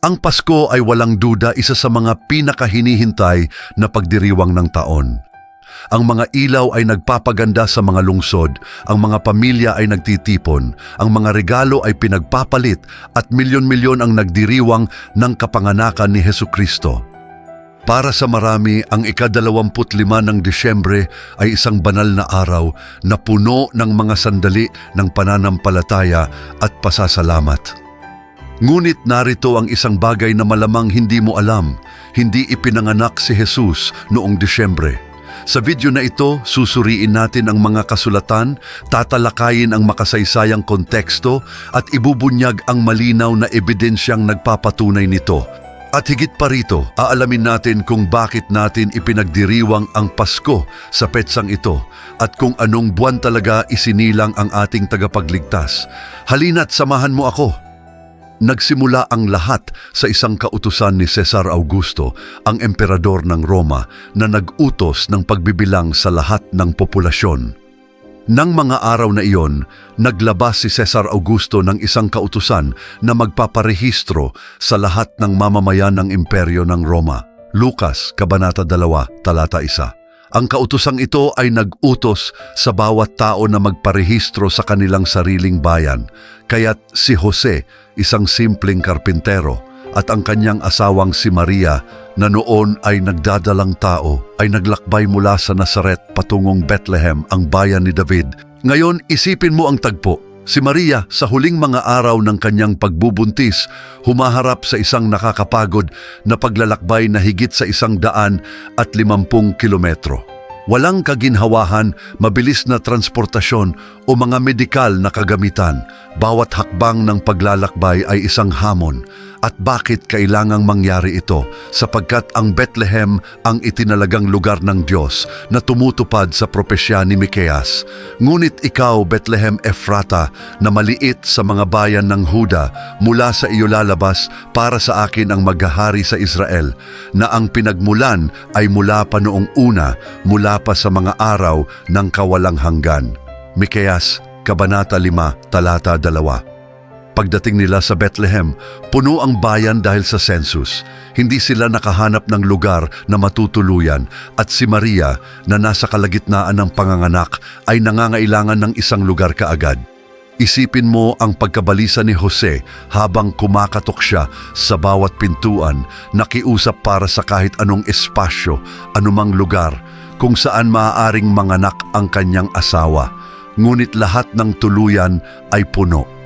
Ang Pasko ay walang duda isa sa mga pinakahinihintay na pagdiriwang ng taon. Ang mga ilaw ay nagpapaganda sa mga lungsod, ang mga pamilya ay nagtitipon, ang mga regalo ay pinagpapalit at milyon-milyon ang nagdiriwang ng kapanganakan ni Heso Kristo. Para sa marami, ang ikadalawamput lima ng Disyembre ay isang banal na araw na puno ng mga sandali ng pananampalataya at pasasalamat. Ngunit narito ang isang bagay na malamang hindi mo alam, hindi ipinanganak si Jesus noong Disyembre. Sa video na ito, susuriin natin ang mga kasulatan, tatalakayin ang makasaysayang konteksto at ibubunyag ang malinaw na ebidensyang nagpapatunay nito. At higit pa rito, aalamin natin kung bakit natin ipinagdiriwang ang Pasko sa petsang ito at kung anong buwan talaga isinilang ang ating tagapagligtas. Halina't samahan mo ako. Nagsimula ang lahat sa isang kautusan ni Cesar Augusto, ang emperador ng Roma, na nag-utos ng pagbibilang sa lahat ng populasyon. Nang mga araw na iyon, naglabas si Cesar Augusto ng isang kautusan na magpaparehistro sa lahat ng mamamayan ng imperyo ng Roma. Lucas, Kabanata 2, Talata 1. Ang kautusang ito ay nag-utos sa bawat tao na magparehistro sa kanilang sariling bayan. Kaya't si Jose, isang simpleng karpintero, at ang kanyang asawang si Maria na noon ay nagdadalang tao ay naglakbay mula sa Nazaret patungong Bethlehem, ang bayan ni David. Ngayon, isipin mo ang tagpo. Si Maria sa huling mga araw ng kanyang pagbubuntis, humaharap sa isang nakakapagod na paglalakbay na higit sa isang daan at limampung kilometro. Walang kaginhawahan, mabilis na transportasyon o mga medikal na kagamitan. Bawat hakbang ng paglalakbay ay isang hamon. At bakit kailangang mangyari ito? Sapagkat ang Bethlehem ang itinalagang lugar ng Diyos na tumutupad sa propesya ni Mikeas. Ngunit ikaw, Bethlehem Ephrata, na maliit sa mga bayan ng Huda, mula sa iyo lalabas para sa akin ang maghahari sa Israel, na ang pinagmulan ay mula pa noong una, mula pa sa mga araw ng kawalang hanggan. Mikeas, Kabanata 5, Talata 2 Pagdating nila sa Bethlehem, puno ang bayan dahil sa census. Hindi sila nakahanap ng lugar na matutuluyan at si Maria na nasa kalagitnaan ng panganganak ay nangangailangan ng isang lugar kaagad. Isipin mo ang pagkabalisa ni Jose habang kumakatok siya sa bawat pintuan, nakiusap para sa kahit anong espasyo, anumang lugar, kung saan maaaring manganak ang kanyang asawa. Ngunit lahat ng tuluyan ay puno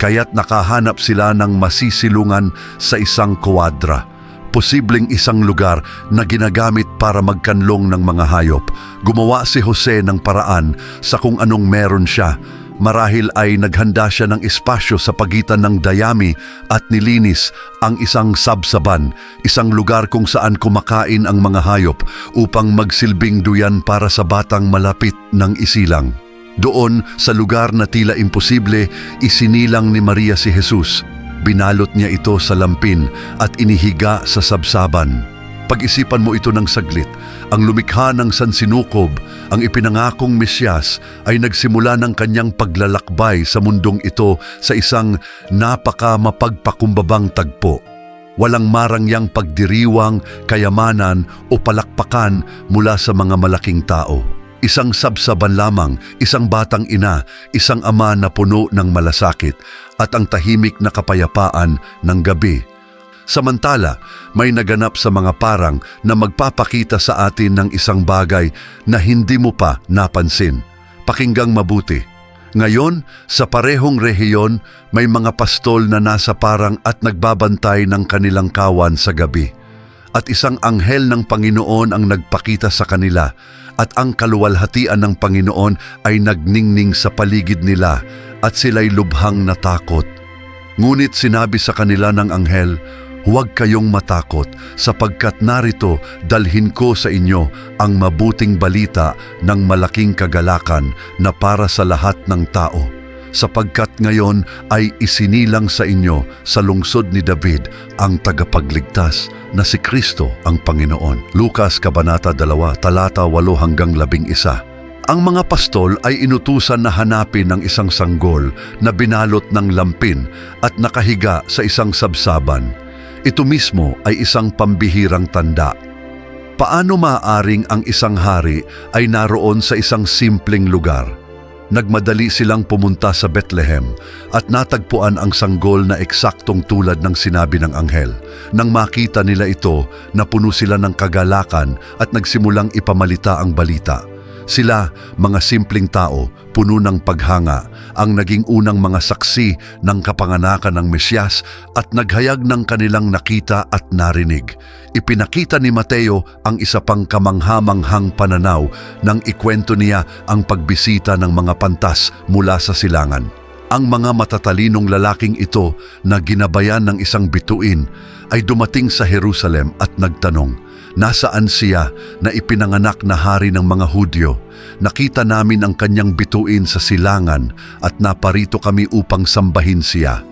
kaya't nakahanap sila ng masisilungan sa isang kuwadra. Posibleng isang lugar na ginagamit para magkanlong ng mga hayop. Gumawa si Jose ng paraan sa kung anong meron siya. Marahil ay naghanda siya ng espasyo sa pagitan ng dayami at nilinis ang isang sabsaban, isang lugar kung saan kumakain ang mga hayop upang magsilbing duyan para sa batang malapit ng isilang. Doon, sa lugar na tila imposible, isinilang ni Maria si Jesus. Binalot niya ito sa lampin at inihiga sa sabsaban. Pag-isipan mo ito ng saglit, ang lumikha ng sansinukob, ang ipinangakong Mesyas ay nagsimula ng kanyang paglalakbay sa mundong ito sa isang napaka mapagpakumbabang tagpo. Walang marangyang pagdiriwang, kayamanan o palakpakan mula sa mga malaking tao. Isang sabsaban lamang, isang batang ina, isang ama na puno ng malasakit at ang tahimik na kapayapaan ng gabi. Samantala, may naganap sa mga parang na magpapakita sa atin ng isang bagay na hindi mo pa napansin. Pakinggang mabuti. Ngayon, sa parehong rehiyon, may mga pastol na nasa parang at nagbabantay ng kanilang kawan sa gabi. At isang anghel ng Panginoon ang nagpakita sa kanila at ang kaluwalhatian ng Panginoon ay nagningning sa paligid nila at sila'y lubhang natakot. Ngunit sinabi sa kanila ng anghel, Huwag kayong matakot sapagkat narito dalhin ko sa inyo ang mabuting balita ng malaking kagalakan na para sa lahat ng tao sapagkat ngayon ay isinilang sa inyo sa lungsod ni David ang tagapagligtas na si Kristo ang Panginoon. Lukas Kabanata 2, talata 8 hanggang 11. Ang mga pastol ay inutusan na hanapin ng isang sanggol na binalot ng lampin at nakahiga sa isang sabsaban. Ito mismo ay isang pambihirang tanda. Paano maaring ang isang hari ay naroon sa isang simpleng lugar? Nagmadali silang pumunta sa Bethlehem at natagpuan ang sanggol na eksaktong tulad ng sinabi ng anghel. Nang makita nila ito, napuno sila ng kagalakan at nagsimulang ipamalita ang balita. Sila, mga simpleng tao, puno ng paghanga, ang naging unang mga saksi ng kapanganakan ng Mesyas at naghayag ng kanilang nakita at narinig. Ipinakita ni Mateo ang isa pang kamanghamanghang pananaw nang ikwento niya ang pagbisita ng mga pantas mula sa silangan. Ang mga matatalinong lalaking ito na ginabayan ng isang bituin ay dumating sa Jerusalem at nagtanong, Nasaan siya na ipinanganak na hari ng mga Hudyo? Nakita namin ang kanyang bituin sa silangan at naparito kami upang sambahin siya.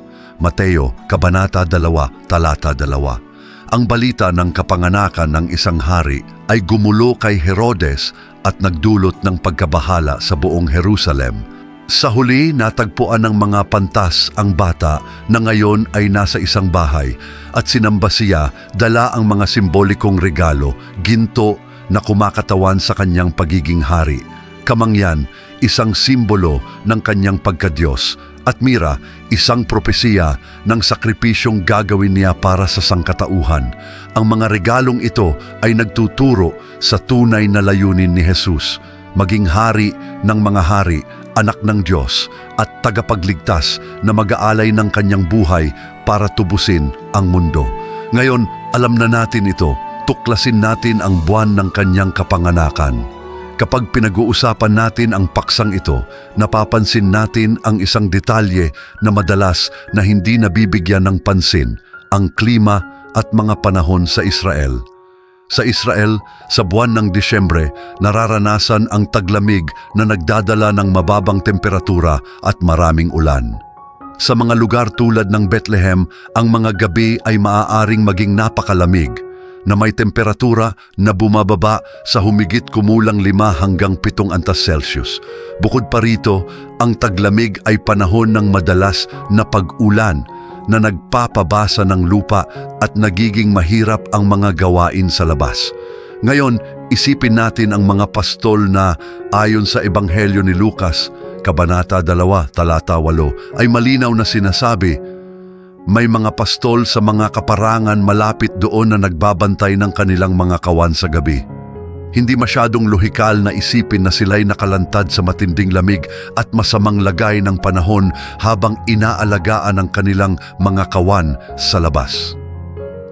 Mateo, Kabanata 2, Talata 2. Ang balita ng kapanganakan ng isang hari ay gumulo kay Herodes at nagdulot ng pagkabahala sa buong Jerusalem. Sa huli, natagpuan ng mga pantas ang bata na ngayon ay nasa isang bahay at sinamba siya dala ang mga simbolikong regalo, ginto na kumakatawan sa kanyang pagiging hari. Kamangyan, isang simbolo ng kanyang pagkadyos at mira, isang propesiya ng sakripisyong gagawin niya para sa sangkatauhan. Ang mga regalong ito ay nagtuturo sa tunay na layunin ni Jesus, maging hari ng mga hari, anak ng Diyos at tagapagligtas na mag-aalay ng kanyang buhay para tubusin ang mundo. Ngayon, alam na natin ito, tuklasin natin ang buwan ng kanyang kapanganakan. Kapag pinag-uusapan natin ang paksang ito, napapansin natin ang isang detalye na madalas na hindi nabibigyan ng pansin, ang klima at mga panahon sa Israel. Sa Israel, sa buwan ng Disyembre, nararanasan ang taglamig na nagdadala ng mababang temperatura at maraming ulan. Sa mga lugar tulad ng Bethlehem, ang mga gabi ay maaaring maging napakalamig na may temperatura na bumababa sa humigit kumulang 5 hanggang 7 antas Celsius. Bukod pa rito, ang taglamig ay panahon ng madalas na pag-ulan na nagpapabasa ng lupa at nagiging mahirap ang mga gawain sa labas. Ngayon, isipin natin ang mga pastol na ayon sa Ebanghelyo ni Lucas, Kabanata 2, Talata 8, ay malinaw na sinasabi, may mga pastol sa mga kaparangan malapit doon na nagbabantay ng kanilang mga kawan sa gabi. Hindi masyadong lohikal na isipin na sila'y nakalantad sa matinding lamig at masamang lagay ng panahon habang inaalagaan ang kanilang mga kawan sa labas.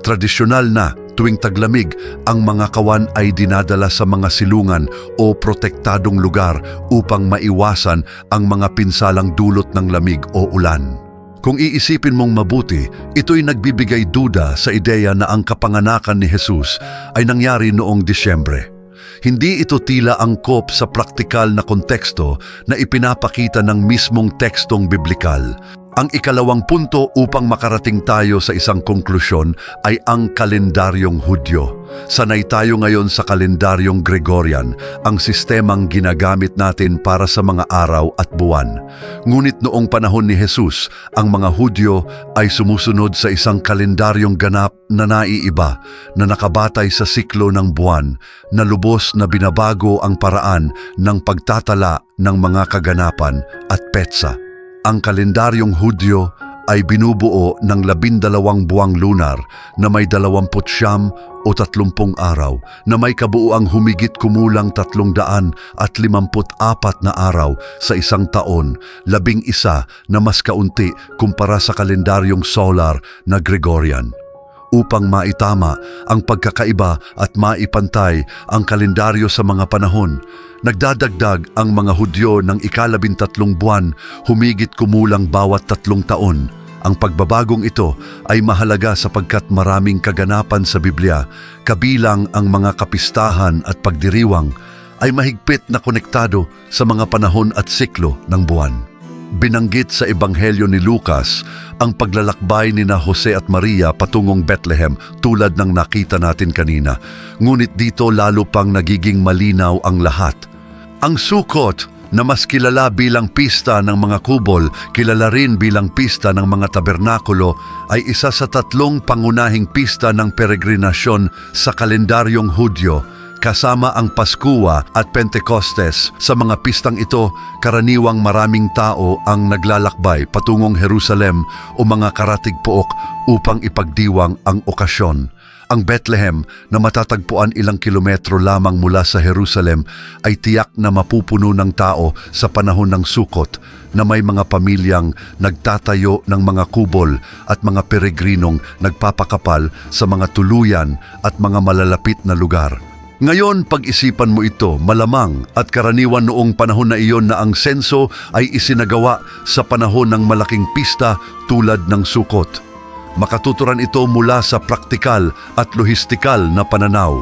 Tradisyonal na tuwing taglamig, ang mga kawan ay dinadala sa mga silungan o protektadong lugar upang maiwasan ang mga pinsalang dulot ng lamig o ulan. Kung iisipin mong mabuti, ito'y nagbibigay duda sa ideya na ang kapanganakan ni Jesus ay nangyari noong Disyembre. Hindi ito tila angkop sa praktikal na konteksto na ipinapakita ng mismong tekstong biblikal. Ang ikalawang punto upang makarating tayo sa isang konklusyon ay ang kalendaryong Hudyo. Sanay tayo ngayon sa kalendaryong Gregorian, ang sistemang ginagamit natin para sa mga araw at buwan. Ngunit noong panahon ni Jesus, ang mga Hudyo ay sumusunod sa isang kalendaryong ganap na naiiba na nakabatay sa siklo ng buwan na lubos na binabago ang paraan ng pagtatala ng mga kaganapan at petsa. Ang kalendaryong Hudyo ay binubuo ng labindalawang buwang lunar na may dalawamput siyam o tatlumpung araw na may kabuuang humigit kumulang tatlong daan at limamput apat na araw sa isang taon, labing isa na mas kaunti kumpara sa kalendaryong solar na Gregorian upang maitama ang pagkakaiba at maipantay ang kalendaryo sa mga panahon. Nagdadagdag ang mga Hudyo ng ikalabintatlong buwan, humigit kumulang bawat tatlong taon. Ang pagbabagong ito ay mahalaga sapagkat maraming kaganapan sa Biblia, kabilang ang mga kapistahan at pagdiriwang, ay mahigpit na konektado sa mga panahon at siklo ng buwan. Binanggit sa Ebanghelyo ni Lucas ang paglalakbay ni na Jose at Maria patungong Bethlehem tulad ng nakita natin kanina. Ngunit dito lalo pang nagiging malinaw ang lahat. Ang sukot na mas kilala bilang pista ng mga kubol, kilala rin bilang pista ng mga tabernakulo, ay isa sa tatlong pangunahing pista ng peregrinasyon sa kalendaryong Hudyo, kasama ang Paskua at Pentecostes. Sa mga pistang ito, karaniwang maraming tao ang naglalakbay patungong Jerusalem o mga karatig pook upang ipagdiwang ang okasyon. Ang Bethlehem na matatagpuan ilang kilometro lamang mula sa Jerusalem ay tiyak na mapupuno ng tao sa panahon ng sukot na may mga pamilyang nagtatayo ng mga kubol at mga peregrinong nagpapakapal sa mga tuluyan at mga malalapit na lugar. Ngayon, pag-isipan mo ito, malamang at karaniwan noong panahon na iyon na ang senso ay isinagawa sa panahon ng malaking pista tulad ng sukot. Makatuturan ito mula sa praktikal at lohistikal na pananaw.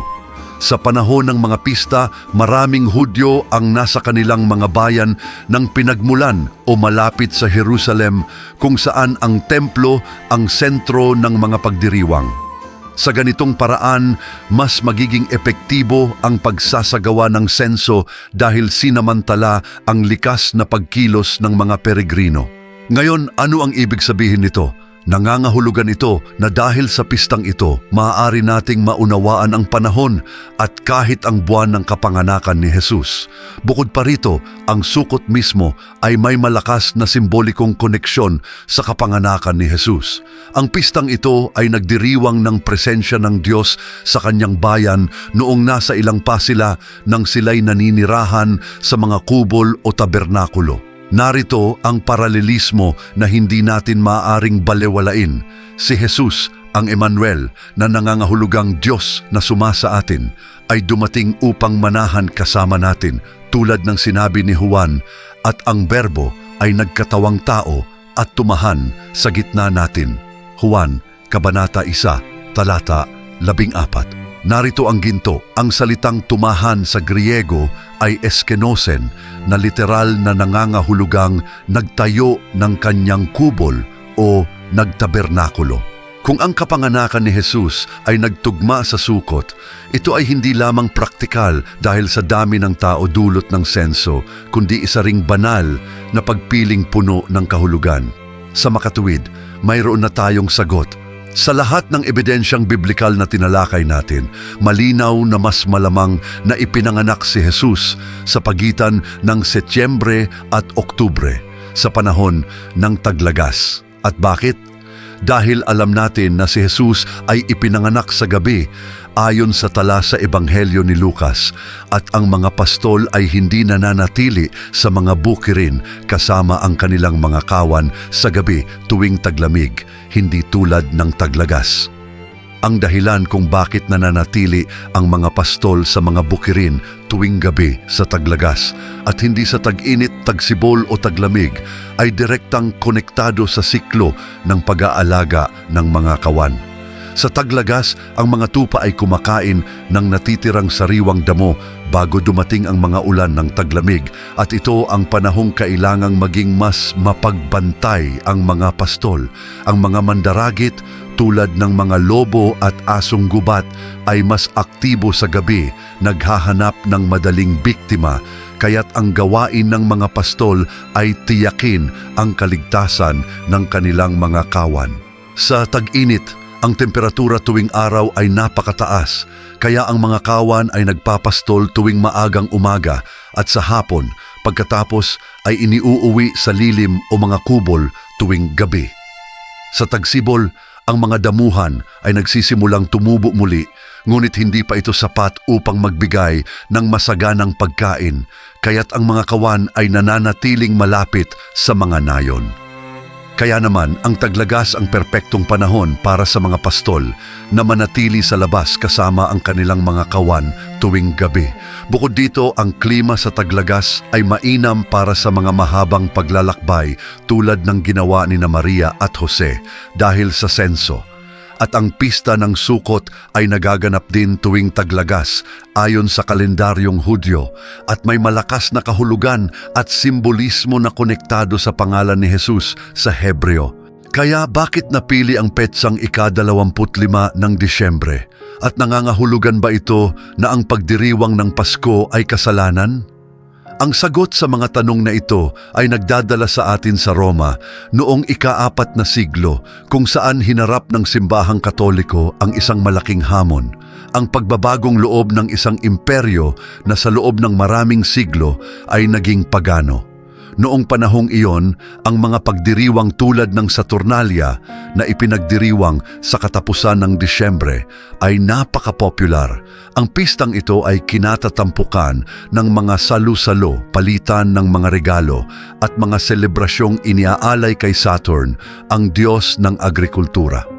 Sa panahon ng mga pista, maraming Hudyo ang nasa kanilang mga bayan ng pinagmulan o malapit sa Jerusalem kung saan ang templo ang sentro ng mga pagdiriwang. Sa ganitong paraan, mas magiging epektibo ang pagsasagawa ng senso dahil sinamantala ang likas na pagkilos ng mga peregrino. Ngayon, ano ang ibig sabihin nito? Nangangahulugan ito na dahil sa pistang ito, maaari nating maunawaan ang panahon at kahit ang buwan ng kapanganakan ni Jesus. Bukod pa rito, ang sukot mismo ay may malakas na simbolikong koneksyon sa kapanganakan ni Jesus. Ang pistang ito ay nagdiriwang ng presensya ng Diyos sa kanyang bayan noong nasa ilang pa sila nang sila'y naninirahan sa mga kubol o tabernakulo. Narito ang paralelismo na hindi natin maaaring balewalain. Si Jesus, ang Emmanuel, na nangangahulugang Diyos na sumasa atin, ay dumating upang manahan kasama natin tulad ng sinabi ni Juan at ang berbo ay nagkatawang tao at tumahan sa gitna natin. Juan, Kabanata 1, Talata 14. Narito ang ginto, ang salitang tumahan sa Griego ay eskenosen na literal na nangangahulugang nagtayo ng kanyang kubol o nagtabernakulo. Kung ang kapanganakan ni Jesus ay nagtugma sa sukot, ito ay hindi lamang praktikal dahil sa dami ng tao dulot ng senso, kundi isa ring banal na pagpiling puno ng kahulugan. Sa makatuwid, mayroon na tayong sagot sa lahat ng ebidensyang biblikal na tinalakay natin, malinaw na mas malamang na ipinanganak si Jesus sa pagitan ng Setyembre at Oktubre sa panahon ng taglagas. At bakit? Dahil alam natin na si Jesus ay ipinanganak sa gabi ayon sa tala sa Ebanghelyo ni Lucas at ang mga pastol ay hindi nananatili sa mga bukirin kasama ang kanilang mga kawan sa gabi tuwing taglamig, hindi tulad ng taglagas. Ang dahilan kung bakit nananatili ang mga pastol sa mga bukirin tuwing gabi sa taglagas at hindi sa tag-init, tagsibol o taglamig ay direktang konektado sa siklo ng pag-aalaga ng mga kawan. Sa taglagas, ang mga tupa ay kumakain ng natitirang sariwang damo bago dumating ang mga ulan ng taglamig at ito ang panahong kailangang maging mas mapagbantay ang mga pastol. Ang mga mandaragit tulad ng mga lobo at asong gubat ay mas aktibo sa gabi, naghahanap ng madaling biktima, kaya't ang gawain ng mga pastol ay tiyakin ang kaligtasan ng kanilang mga kawan. Sa tag-init, ang temperatura tuwing araw ay napakataas, kaya ang mga kawan ay nagpapastol tuwing maagang umaga at sa hapon, pagkatapos ay iniuuwi sa lilim o mga kubol tuwing gabi. Sa tagsibol, ang mga damuhan ay nagsisimulang tumubo muli, ngunit hindi pa ito sapat upang magbigay ng masaganang pagkain, kaya't ang mga kawan ay nananatiling malapit sa mga nayon. Kaya naman, ang taglagas ang perpektong panahon para sa mga pastol na manatili sa labas kasama ang kanilang mga kawan tuwing gabi. Bukod dito, ang klima sa taglagas ay mainam para sa mga mahabang paglalakbay tulad ng ginawa ni na Maria at Jose dahil sa senso at ang pista ng sukot ay nagaganap din tuwing taglagas ayon sa kalendaryong Hudyo at may malakas na kahulugan at simbolismo na konektado sa pangalan ni Jesus sa Hebreo. Kaya bakit napili ang petsang ika-25 ng Disyembre? At nangangahulugan ba ito na ang pagdiriwang ng Pasko ay kasalanan? Ang sagot sa mga tanong na ito ay nagdadala sa atin sa Roma noong ikaapat na siglo kung saan hinarap ng simbahang katoliko ang isang malaking hamon, ang pagbabagong loob ng isang imperyo na sa loob ng maraming siglo ay naging pagano. Noong panahong iyon, ang mga pagdiriwang tulad ng Saturnalia na ipinagdiriwang sa katapusan ng Disyembre ay napaka-popular. Ang pistang ito ay kinatatampukan ng mga salu-salo, palitan ng mga regalo at mga selebrasyong iniaalay kay Saturn, ang Diyos ng agrikultura.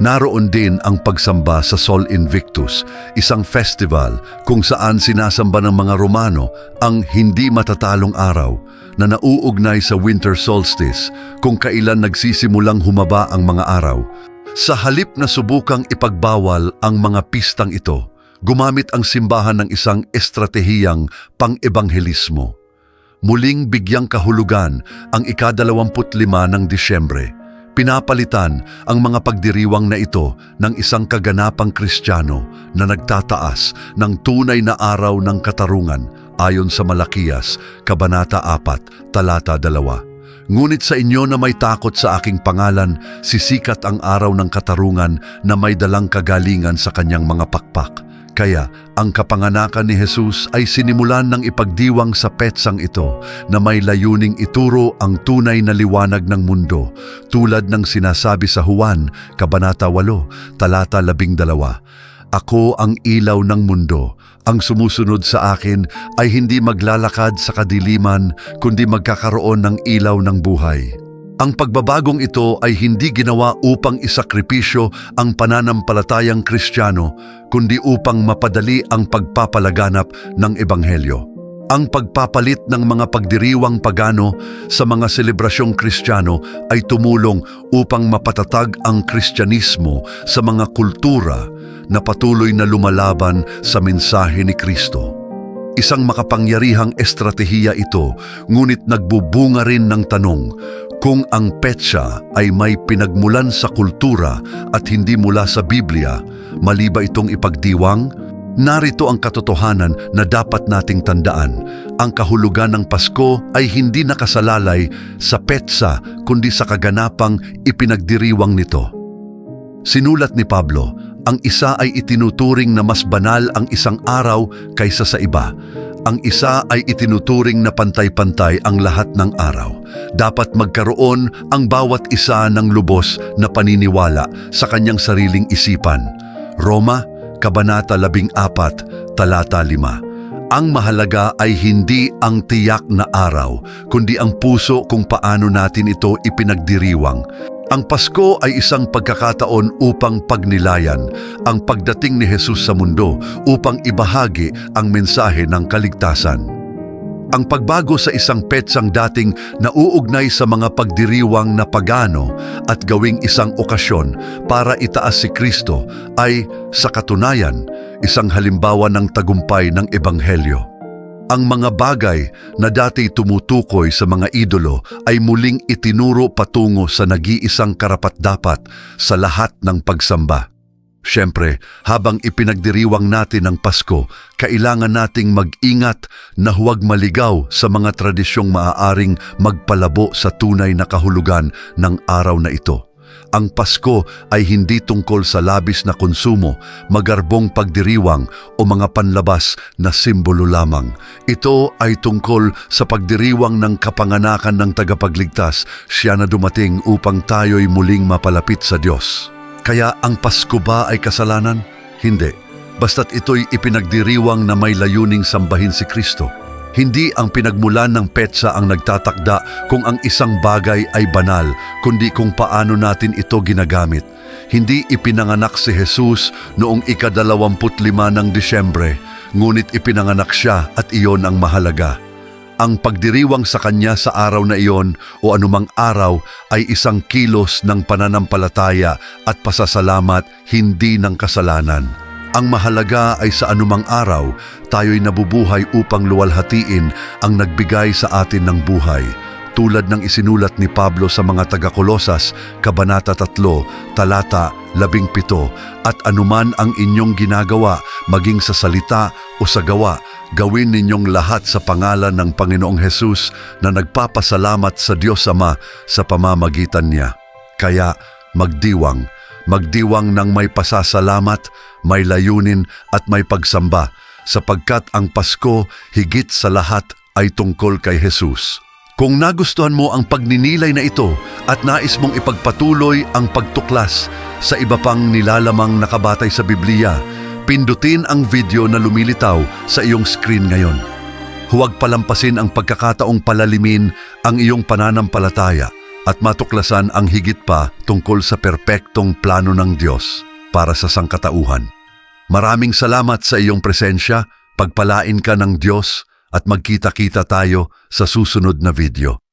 Naroon din ang pagsamba sa Sol Invictus, isang festival kung saan sinasamba ng mga Romano ang hindi matatalong araw na nauugnay sa winter solstice kung kailan nagsisimulang humaba ang mga araw. Sa halip na subukang ipagbawal ang mga pistang ito, gumamit ang simbahan ng isang estratehiyang pang-ebanghelismo. Muling bigyang kahulugan ang ikadalawamput-lima ng Disyembre. Pinapalitan ang mga pagdiriwang na ito ng isang kaganapang kristyano na nagtataas ng tunay na araw ng katarungan ayon sa Malakias, Kabanata 4, Talata 2. Ngunit sa inyo na may takot sa aking pangalan, sisikat ang araw ng katarungan na may dalang kagalingan sa kanyang mga pakpak. Kaya ang kapanganakan ni Jesus ay sinimulan ng ipagdiwang sa petsang ito na may layuning ituro ang tunay na liwanag ng mundo tulad ng sinasabi sa Juan, Kabanata 8, Talata 12. Ako ang ilaw ng mundo. Ang sumusunod sa akin ay hindi maglalakad sa kadiliman kundi magkakaroon ng ilaw ng buhay. Ang pagbabagong ito ay hindi ginawa upang isakripisyo ang pananampalatayang kristyano, kundi upang mapadali ang pagpapalaganap ng Ebanghelyo. Ang pagpapalit ng mga pagdiriwang pagano sa mga selebrasyong kristyano ay tumulong upang mapatatag ang kristyanismo sa mga kultura na patuloy na lumalaban sa mensahe ni Kristo. Isang makapangyarihang estratehiya ito, ngunit nagbubunga rin ng tanong kung ang petsa ay may pinagmulan sa kultura at hindi mula sa Biblia, mali ba itong ipagdiwang? Narito ang katotohanan na dapat nating tandaan. Ang kahulugan ng Pasko ay hindi nakasalalay sa petsa kundi sa kaganapang ipinagdiriwang nito. Sinulat ni Pablo, ang isa ay itinuturing na mas banal ang isang araw kaysa sa iba. Ang isa ay itinuturing na pantay-pantay ang lahat ng araw. Dapat magkaroon ang bawat isa ng lubos na paniniwala sa kanyang sariling isipan. Roma, Kabanata 14, Talata 5. Ang mahalaga ay hindi ang tiyak na araw, kundi ang puso kung paano natin ito ipinagdiriwang. Ang Pasko ay isang pagkakataon upang pagnilayan ang pagdating ni Jesus sa mundo upang ibahagi ang mensahe ng kaligtasan. Ang pagbago sa isang petsang dating nauugnay sa mga pagdiriwang na pagano at gawing isang okasyon para itaas si Kristo ay, sa katunayan, isang halimbawa ng tagumpay ng Ebanghelyo. Ang mga bagay na dati tumutukoy sa mga idolo ay muling itinuro patungo sa nag-iisang karapat-dapat sa lahat ng pagsamba. Siyempre, habang ipinagdiriwang natin ang Pasko, kailangan nating mag-ingat na huwag maligaw sa mga tradisyong maaaring magpalabo sa tunay na kahulugan ng araw na ito. Ang Pasko ay hindi tungkol sa labis na konsumo, magarbong pagdiriwang o mga panlabas na simbolo lamang. Ito ay tungkol sa pagdiriwang ng kapanganakan ng tagapagligtas, siya na dumating upang tayo'y muling mapalapit sa Diyos. Kaya ang Pasko ba ay kasalanan? Hindi. Basta't ito'y ipinagdiriwang na may layuning sambahin si Kristo. Hindi ang pinagmulan ng petsa ang nagtatakda kung ang isang bagay ay banal, kundi kung paano natin ito ginagamit. Hindi ipinanganak si Jesus noong ikadalawamput lima ng Disyembre, ngunit ipinanganak siya at iyon ang mahalaga. Ang pagdiriwang sa kanya sa araw na iyon o anumang araw ay isang kilos ng pananampalataya at pasasalamat hindi ng kasalanan. Ang mahalaga ay sa anumang araw, tayo'y nabubuhay upang luwalhatiin ang nagbigay sa atin ng buhay. tulad ng isinulat ni Pablo sa mga taga-Kolosas, Kabanata 3, Talata 17, at anuman ang inyong ginagawa, maging sa salita o sa gawa, gawin ninyong lahat sa pangalan ng Panginoong Hesus na nagpapasalamat sa Diyos Ama sa pamamagitan niya. Kaya magdiwang, magdiwang ng may pasasalamat, may layunin at may pagsamba, sapagkat ang Pasko higit sa lahat ay tungkol kay Jesus. Kung nagustuhan mo ang pagninilay na ito at nais mong ipagpatuloy ang pagtuklas sa iba pang nilalamang nakabatay sa Biblia, pindutin ang video na lumilitaw sa iyong screen ngayon. Huwag palampasin ang pagkakataong palalimin ang iyong pananampalataya at matuklasan ang higit pa tungkol sa perpektong plano ng Diyos para sa sangkatauhan. Maraming salamat sa iyong presensya, pagpalain ka ng Diyos at magkita-kita tayo sa susunod na video.